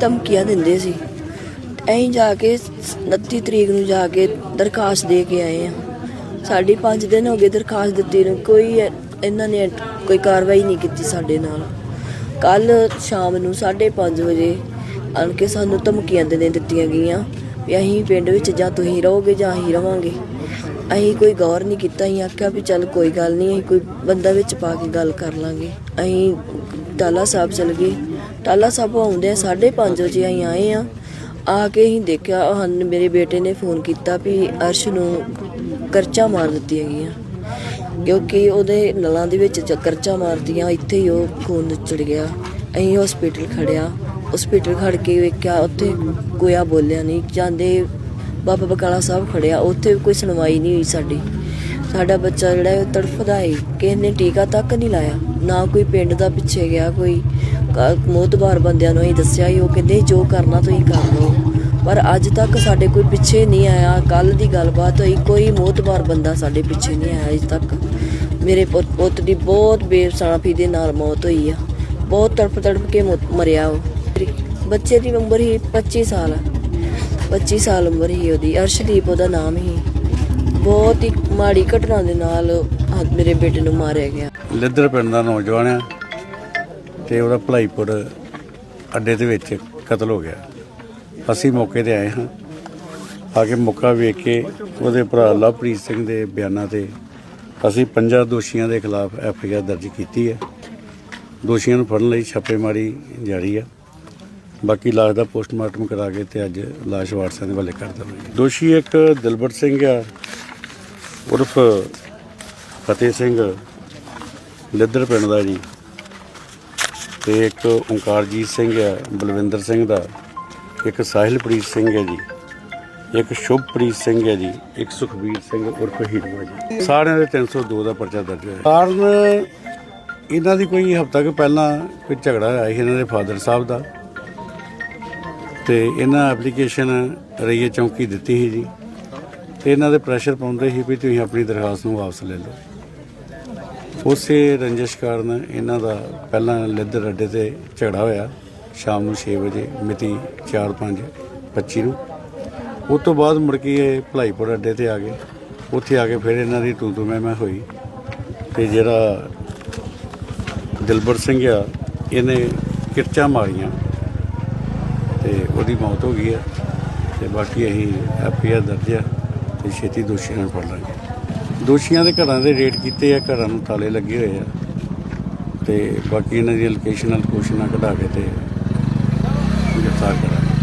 ਧਮਕੀਆਂ ਦਿੰਦੇ ਸੀ। ਅਸੀਂ ਜਾ ਕੇ 29 ਤਰੀਕ ਨੂੰ ਜਾ ਕੇ ਦਰਖਾਸਤ ਦੇ ਕੇ ਆਏ ਆ ਸਾਡੀ 5 ਦਿਨ ਹੋ ਗਏ ਦਰਖਾਸਤ ਦਿੱਤੀ ਨੂੰ। ਕੋਈ ਇਹਨਾਂ ਨੇ ਕੋਈ ਕਾਰਵਾਈ ਨਹੀਂ ਕੀਤੀ ਸਾਡੇ ਨਾਲ। ਕੱਲ ਸ਼ਾਮ ਨੂੰ 5:30 ਵਜੇ ਆਣ ਕੇ ਸਾਨੂੰ ਧਮਕੀਆਂ ਦੇ ਦਿੱਤੀਆਂ ਗਈਆਂ ਵੀ ਅਸੀਂ ਪਿੰਡ ਵਿੱਚ ਜਾਂ ਤੁਸੀਂ ਰਹੋਗੇ ਜਾਂ ਅਸੀਂ ਰਵਾਂਗੇ। ਅਸੀਂ ਕੋਈ ਗੌਰ ਨਹੀਂ ਕੀਤਾ। ਅਸੀਂ ਆਖਿਆ ਵੀ ਚੱਲ ਕੋਈ ਗੱਲ ਨਹੀਂ, ਅਸੀਂ ਕੋਈ ਬੰਦਾ ਵਿੱਚ ਪਾ ਕੇ ਗੱਲ ਕਰ ਲਾਂਗੇ। ਅਸੀਂ ਟਾਲਾ ਸਾਹਿਬ ਚਲ ਗਏ। ਟਾਲਾ ਸਾਹਿਬ ਆਉਂਦੇ 5:30 ਵਜੇ ਅਸੀਂ ਆਏ ਆ। ਆ ਕੇ ਅਸੀਂ ਦੇਖਿਆ ਹਨ ਮੇਰੇ ਬੇਟੇ ਨੇ ਫੋਨ ਕੀਤਾ ਵੀ ਅਰਸ਼ ਨੂੰ ਕਰਚਾ ਮਾਰ ਦਿੱਤੀਆਂ ਗਈਆਂ। ਕਿਉਂਕਿ ਉਹਦੇ ਨਲਾਂ ਦੇ ਵਿੱਚ ਚੱਕਰਚਾ ਮਾਰਦੀਆਂ, ਇੱਥੇ ਹੀ ਉਹ ਖੂਨ ਨਿਚੜ ਗਿਆ। ਅਸੀਂ ਹਸਪੀਟਲ ਖੜਿਆ। ਹਸਪੀਟਲ ਖੜ ਕੇ ਵੇਖਿਆ, ਉੱਥੇ ਕੋਇਆ ਬੋਲਿਆ ਨਹੀਂ। ਜਾਂਦੇ ਬਾਬਾ ਬਕਾਲਾ ਸਾਹਿਬ ਖੜਿਆ, ਉੱਥੇ ਕੋਈ ਸੁਣਵਾਈ ਨਹੀਂ ਹੋਈ ਸਾਡੀ। ਸਾਡਾ ਬੱਚਾ ਜਿਹੜਾ ਉਹ ਤੜਫਦਾ ਹੈ ਕਿਸੇ ਨੇ ਟੀਕਾ ਤੱਕ ਨਹੀਂ ਲਾਇਆ। ਨਾ ਕੋਈ ਪਿੰਡ ਦਾ ਪਿੱਛੇ ਗਿਆ, ਕੋਈ ਮੋਤਬਾਰ ਬੰਦਿਆਂ ਨੂੰ ਹੀ ਦੱਸਿਆ ਹੀ ਉਹ ਕਹਿੰਦੇ ਜੋ ਕਰਨਾ ਤੁਸੀਂ ਕਰ ਲਓ। ਪਰ ਅੱਜ ਤੱਕ ਸਾਡੇ ਕੋਈ ਪਿੱਛੇ ਨਹੀਂ ਆਇਆ। ਕੱਲ ਦੀ ਗੱਲਬਾਤ ਹੋਈ, ਕੋਈ ਮੋਤਬਾਰ ਬੰਦਾ ਸਾਡੇ ਪਿੱਛੇ ਨਹੀਂ ਆਇਆ ਅੱਜ ਤੱਕ। ਮੇਰੇ ਪੁੱਤ ਪੁੱਤ ਦੀ ਬਹੁਤ ਬੇਸਾਫੀ ਦੇ ਨਾਲ ਮੌਤ ਹੋਈ ਆ। ਬਹੁਤ ਤੜਪ ਤੜਪ ਕੇ ਮਰਿਆ ਉਹ। ਬੱਚੇ ਦੀ ਉਮਰ ਹੀ 25 ਸਾਲ ਆ। 25 ਸਾਲ ਉਮਰ ਹੀ ਉਹਦੀ। ਅਰਸ਼ਦੀਪ ਉਹਦਾ ਨਾਮ ਹੀ। ਬਹੁਤ ਹੀ ਮਾੜੀ ਘਟਨਾ ਦੇ ਨਾਲ ਮੇਰੇ ਬੇਟੇ ਨੂੰ ਮਾਰਿਆ ਗਿਆ। ਲਿੱਦਰ ਪਿੰਡ ਦਾ ਨੌਜਵਾਨ ਆ। ਤੇ ਉਹਦਾ ਭਲਾਈਪੁਰ ਅੱਡੇ ਦੇ ਵਿੱਚ ਕਤਲ ਹੋ ਗਿਆ। ਅਸੀਂ ਮੌਕੇ ਤੇ ਆਏ ਹਾਂ। ਆ ਕੇ ਮੌਕਾ ਵੇਖ ਕੇ ਉਹਦੇ ਭਰਾ ਲਵਪ੍ਰੀਤ ਸਿੰਘ ਦੇ ਬਿਆਨਾਂ ਤੇ ਅਸੀਂ ਪੰਜਾਂ ਦੋਸ਼ੀਆਂ ਦੇ ਖਿਲਾਫ ਐਫ ਆਈ ਆਰ ਦਰਜ ਕੀਤੀ ਹੈ। ਦੋਸ਼ੀਆਂ ਨੂੰ ਫੜਨ ਲਈ ਛਾਪੇਮਾਰੀ ਜਾਰੀ ਆ ਬਾਕੀ ਲਾਸ਼ ਦਾ ਪੋਸਟਮਾਰਟਮ ਕਰਾ ਕੇ ਤੇ ਅੱਜ ਲਾਸ਼ ਵਾਰਸਾਂ ਦੇ ਹਵਾਲੇ ਕਰ ਦੇਵਾਂਗੇ ਦੋਸ਼ੀ ਇੱਕ ਦਿਲਬਰ ਸਿੰਘ ਆ, ਉਰਫ ਫਤਿਹ ਸਿੰਘ, ਲਿੱਦਰ ਪਿੰਡ ਦਾ ਜੀ। ਤੇ ਇੱਕ ਓਂਕਾਰਜੀਤ ਸਿੰਘ ਹੈ, ਬਲਵਿੰਦਰ ਸਿੰਘ ਦਾ, ਇੱਕ ਸਾਹਿਲਪ੍ਰੀਤ ਸਿੰਘ ਹੈ ਜੀ, ਇੱਕ ਸ਼ੁਭਪ੍ਰੀਤ ਸਿੰਘ ਹੈ ਜੀ, ਇੱਕ ਸੁਖਬੀਰ ਸਿੰਘ ਉਰਫ ਹੀਰਵਾ ਜੀ। ਸਾਰਿਆਂ ਦੇ 302 ਦਾ ਪਰਚਾ ਦਰਜ ਹੋਇਆ। ਕਾਰਨ ਇਹਨਾਂ ਦੀ ਕੋਈ ਹਫ਼ਤਾ ਕੁ ਪਹਿਲਾਂ ਕੋਈ ਝਗੜਾ ਹੋਇਆ ਸੀ ਇਹਨਾਂ ਦੇ ਫਾਦਰ ਸਾਹਿਬ ਦਾ। ਤੇ ਇਹਨਾਂ ਐਪਲੀਕੇਸ਼ਨ ਰਈਏ ਚੌਂਕੀ ਦਿੱਤੀ ਸੀ ਜੀ। ਤੇ ਇਹਨਾਂ ਦੇ ਪ੍ਰੈਸ਼ਰ ਪਾਉਂਦੇ ਸੀ ਵੀ ਤੁਸੀਂ ਆਪਣੀ ਦਰਖਾਸਤ ਨੂੰ ਵਾਪਸ ਲੈ ਲਓ। ਉਸੇ ਰੰਜਿਸ਼ ਕਾਰਨ ਇਹਨਾਂ ਦਾ ਪਹਿਲਾਂ ਲਿੱਦਰ ਅੱਡੇ ਤੇ ਝਗੜਾ ਹੋਇਆ, ਸ਼ਾਮ ਨੂੰ 6 ਵਜੇ, ਮਿਤੀ 4/5/25 ਨੂੰ। ਉਸ ਤੋਂ ਬਾਅਦ ਮੁੜ ਕੇ ਇਹ ਭਲਾਈਪੁਰ ਅੱਡੇ ਤੇ ਆ ਗਏ। ਉੱਥੇ ਆ ਕੇ ਫਿਰ ਇਹਨਾਂ ਦੀ ਤੂੰ ਤੂੰ ਮੈਂ ਮੈਂ ਹੋਈ। ਤੇ ਜਿਹੜਾ ਦਿਲਬਰ ਸਿੰਘ ਆ, ਇਹਨੇ ਕਿਰਚਾਂ ਮਾਰੀਆਂ। ਤੇ ਉਹਦੀ ਮੌਤ ਹੋ ਗਈ ਆ। ਤੇ ਬਾਕੀ ਅਸੀਂ ਐਫਆਈਆਰ ਦਰਜ ਆ ਤੇ ਛੇਤੀ ਦੋਸ਼ੀਆਂ ਨੂੰ ਫੜ ਲਾਂਗੇ। ਦੋਸ਼ੀਆਂ ਦੇ ਘਰਾਂ ਦੇ ਰੇਡ ਕੀਤੇ ਆ, ਘਰਾਂ ਨੂੰ ਤਾਲੇ ਲੱਗੇ ਹੋਏ ਆ। ਤੇ ਬਾਕੀ ਇਹਨਾਂ ਦੀ ਲੋਕੇਸ਼ਨਲ ਕੋਸ਼ਿਸ਼ਾਂ ਕਢਾ ਕੇ ਤੇ ਗ੍ਰਿਫਤਾਰ ਕਰ